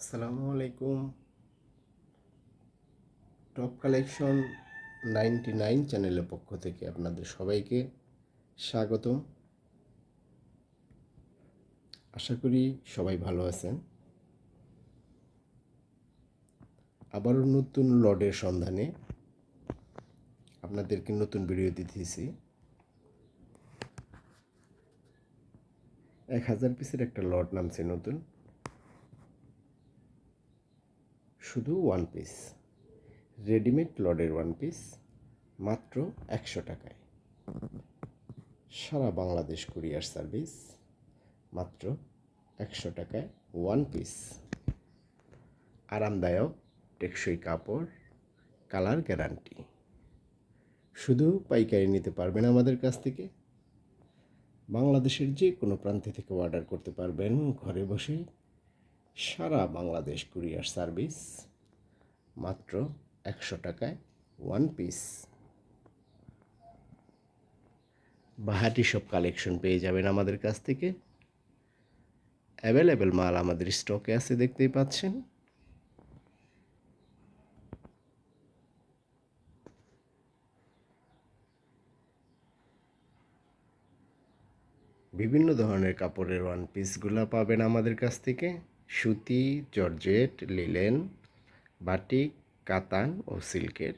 আসসালামু আলাইকুম। Top collection ninety nine চ্যানেলের পক্ষ থেকে আপনাদের সবাইকে স্বাগতম। আশা করি সবাই ভালো আছেন। আবারও নতুন লডের সন্ধানে আপনাদেরকে নতুন ভিডিও দিতেছি এক হাজার পিসের একটা লট নামছে নতুন। শুধু ওয়ান পিস রেডিমেড লডের ওয়ান পিস মাত্র একশো টাকায়। সারা বাংলাদেশ কুরিয়ার সার্ভিস মাত্র একশো টাকায় ওয়ান পিস আরামদায়ক, টেকসই কাপড় কালার গ্যারান্টি শুধু পাইকারি নিতে পারবেন আমাদের কাছ থেকে। বাংলাদেশের যে কোনো প্রান্তে থেকে অর্ডার করতে পারবেন। ঘরে বসে সারা বাংলাদেশ কুরিয়ার সার্ভিস মাত্র একশো টাকায় ওয়ান পিস বাহাটি সব কালেকশন পেয়ে যাবেন আমাদের কাছ থেকে। অ্যাভেলেবেল মাল আমাদের স্টকে আছে, দেখতেই পাচ্ছেন। বিভিন্ন ধরনের কাপড়ের ওয়ান পিসগুলো পাবেন আমাদের কাছ থেকে। সুতি, জর্জেট, লিলেন বাটিক কাতান ও সিল্কের।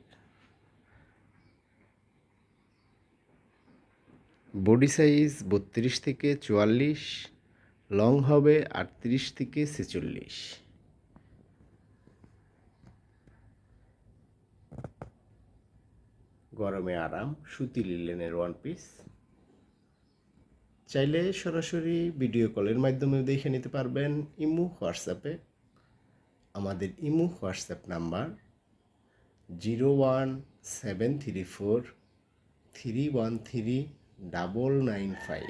বডি সাইজ বত্রিশ থেকে চুয়াল্লিশ, লং হবে আটত্রিশ থেকে ছেচল্লিশ। গরমে আরাম, সুতি, লিলেনের ওয়ান পিস চাইলে সরাসরি ভিডিও কলের মাধ্যমে দেখে নিতে পারবেন ইমু হোয়াটসঅ্যাপে আমাদের imo WhatsApp number zero one seven three four three one three double nine five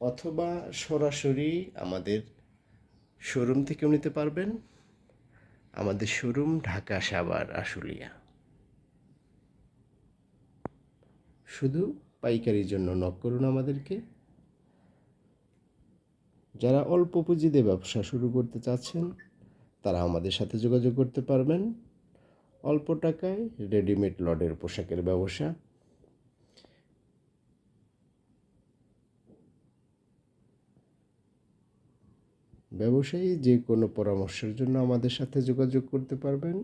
অথবা সরাসরি আমাদের শোরুম থেকেও নিতে পারবেন। আমাদের শোরুম ঢাকা সাভার, আশুলিয়া। শুধু পাইকারির জন্য নক করুন আমাদেরকে। যারা অল্প পুঁজিতে ব্যবসা শুরু করতে চাচ্ছেন, তারা আমাদের সাথে যোগাযোগ করতে পারবেন। অল্প টাকায় রেডিমেড লডের পোশাকের ব্যবসা। ব্যবসায়ী যে কোনো পরামর্শের জন্য আমাদের সাথে যোগাযোগ করতে পারবেন।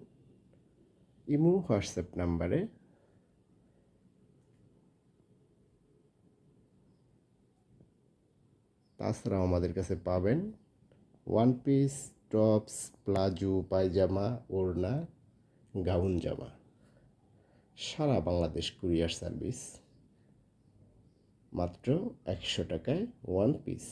ইমো, হোয়াটসঅ্যাপ নাম্বারে তাছাড়াও আমাদের কাছে পাবেন। One piece tops palazzo pyjama orna gown জামা সারা বাংলাদেশ কুরিয়ার সার্ভিস। মাত্র একশো টাকায় ওয়ান পিস